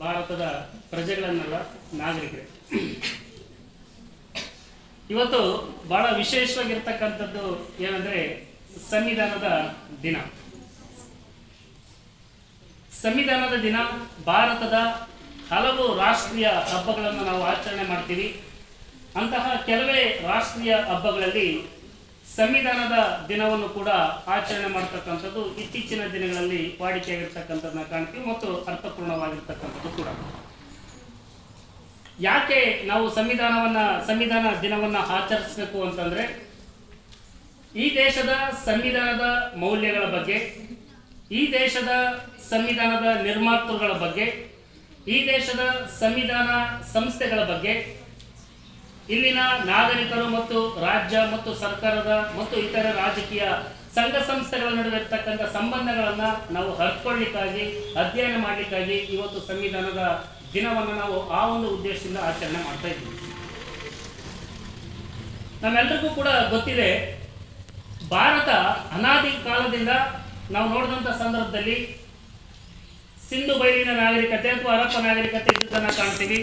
ಭಾರತದ ಪ್ರಜೆಗಳನ್ನೆಲ್ಲ ನಾಗರಿಕರೇ. ಇವತ್ತು ಬಹಳ ವಿಶೇಷವಾಗಿರ್ತಕ್ಕಂಥದ್ದು ಏನಂದ್ರೆ ಸಂವಿಧಾನದ ದಿನ. ಸಂವಿಧಾನದ ದಿನ ಭಾರತದ ಹಲವು ರಾಷ್ಟ್ರೀಯ ಹಬ್ಬಗಳನ್ನು ನಾವು ಆಚರಣೆ ಮಾಡ್ತೀವಿ. ಅಂತಹ ಕೆಲವೇ ರಾಷ್ಟ್ರೀಯ ಹಬ್ಬಗಳಲ್ಲಿ ಸಂವಿಧಾನದ ದಿನವನ್ನು ಕೂಡ ಆಚರಣೆ ಮಾಡ್ತಕ್ಕಂಥದ್ದು ಇತ್ತೀಚಿನ ದಿನಗಳಲ್ಲಿ ವಾಡಿಕೆಯಾಗಿರ್ತಕ್ಕಂಥದ್ದನ್ನ ಕಾಣ್ತೀವಿ ಮತ್ತು ಅರ್ಥಪೂರ್ಣವಾಗಿರ್ತಕ್ಕಂಥದ್ದು ಕೂಡ. ಯಾಕೆ ನಾವು ಸಂವಿಧಾನವನ್ನ, ಸಂವಿಧಾನ ದಿನವನ್ನ ಆಚರಿಸಬೇಕು ಅಂತಂದ್ರೆ ಈ ದೇಶದ ಸಂವಿಧಾನದ ಮೌಲ್ಯಗಳ ಬಗ್ಗೆ, ಈ ದೇಶದ ಸಂವಿಧಾನದ ನಿರ್ಮಾತೃಗಳ ಬಗ್ಗೆ, ಈ ದೇಶದ ಸಂವಿಧಾನ ಸಂಸ್ಥೆಗಳ ಬಗ್ಗೆ ಇಲ್ಲಿನ ನಾಗರಿಕರು ಮತ್ತು ರಾಜ್ಯ ಮತ್ತು ಸರ್ಕಾರದ ಮತ್ತು ಇತರ ರಾಜಕೀಯ ಸಂಘ ಸಂಸ್ಥೆಗಳ ನಡುವೆ ಇರ್ತಕ್ಕಂಥ ಸಂಬಂಧಗಳನ್ನ ನಾವು ಹರ್ಕೊಳ್ಳಿಕ್ಕಾಗಿ, ಅಧ್ಯಯನ ಮಾಡಲಿಕ್ಕಾಗಿ ಇವತ್ತು ಸಂವಿಧಾನದ ದಿನವನ್ನು ನಾವು ಆ ಒಂದು ಉದ್ದೇಶದಿಂದ ಆಚರಣೆ ಮಾಡ್ತಾ ಇದ್ದೀವಿ. ನಮ್ಮೆಲ್ಲರಿಗೂ ಕೂಡ ಗೊತ್ತಿದೆ, ಭಾರತ ಅನಾದಿ ಕಾಲದಿಂದ ನಾವು ನೋಡಿದಂಥ ಸಂದರ್ಭದಲ್ಲಿ ಸಿಂಧು ಬಯಲಿನ ನಾಗರಿಕತೆ ಅಥವಾ ಅರಪ್ಪ ನಾಗರಿಕತೆ ಇದ್ದುದನ್ನು ಕಾಣ್ತೀವಿ.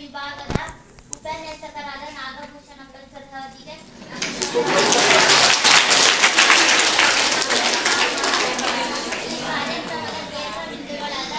ವಿಭಾಗದ ಉಪನ್ಯಾಸಕರಾದ ನಾಗಭೂಷಣ ಅವರಿಗೆ ಈ ಕಾರ್ಯಕ್ರಮದ ಕೇಂದ್ರ ಬಿಂದುಗಳಾದ